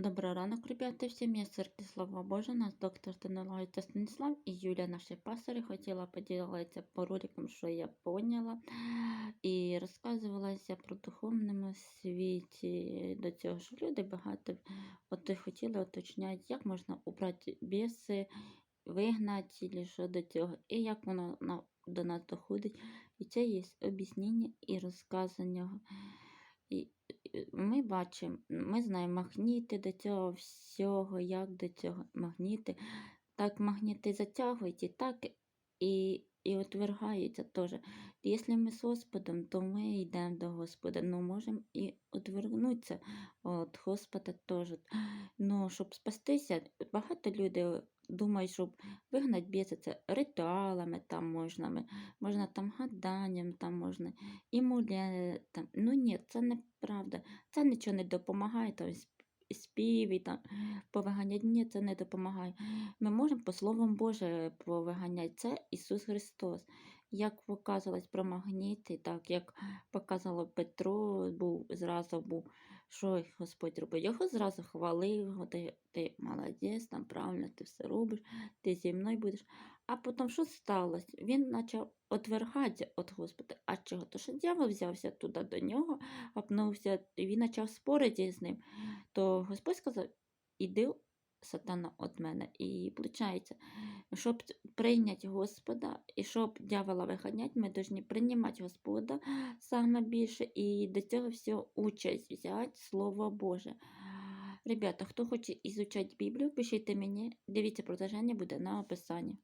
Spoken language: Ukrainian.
Добрий ранок, ребята, всім я Церкві Слава Божа, нас доктор Танилається Станіслав і Юля, наші пасори, хотіла поділитися по роликам, що я поняла, і розказувалася про духовному світі. До цього ж люди багато от хотіли уточняти, як можна убрати біси, вигнати, чи що до цього, і як воно до нас доходить. І це є об'яснення і розказання. І ми бачимо, ми знаємо магніти до цього всього, як до цього магніти. Так магніти затягують і так і, і отвергаються теж. Якщо ми з Господом, то ми йдемо до Господа, ну можемо і отвернутися від Господа теж. Ну, щоб спастися, багато людей думають, щоб вигнати біса, це ритуалами там можна, можна там гаданням, там можна і мулетом. Ну ні, це неправда. Це нічого не допомагає, сп- спів і там повиганяти. Ні, це не допомагає. Ми можемо по Словам Боже повиганяти. Це Ісус Христос. Як показувалось про магніти, так як показало Петро, був зразу був, що Господь робив. Його зразу хвалив, ти, ти молодець, там правильно ти все робиш, ти зі мною будеш. А потім що сталося? Він почав отвергатися від Господа. А чого? То що дьявол взявся туди до нього, апнувся, і він почав спорити з ним. То Господь сказав: іди, сатана, від мене. І виходить, щоб прийняти Господа і щоб дьявола виганяти, ми повинні приймати Господа саме більше і до цього всього участь взяти Слово Боже. Ребята, хто хоче ізучати Біблію, пишіть мені, дивіться, продовження буде на описанні.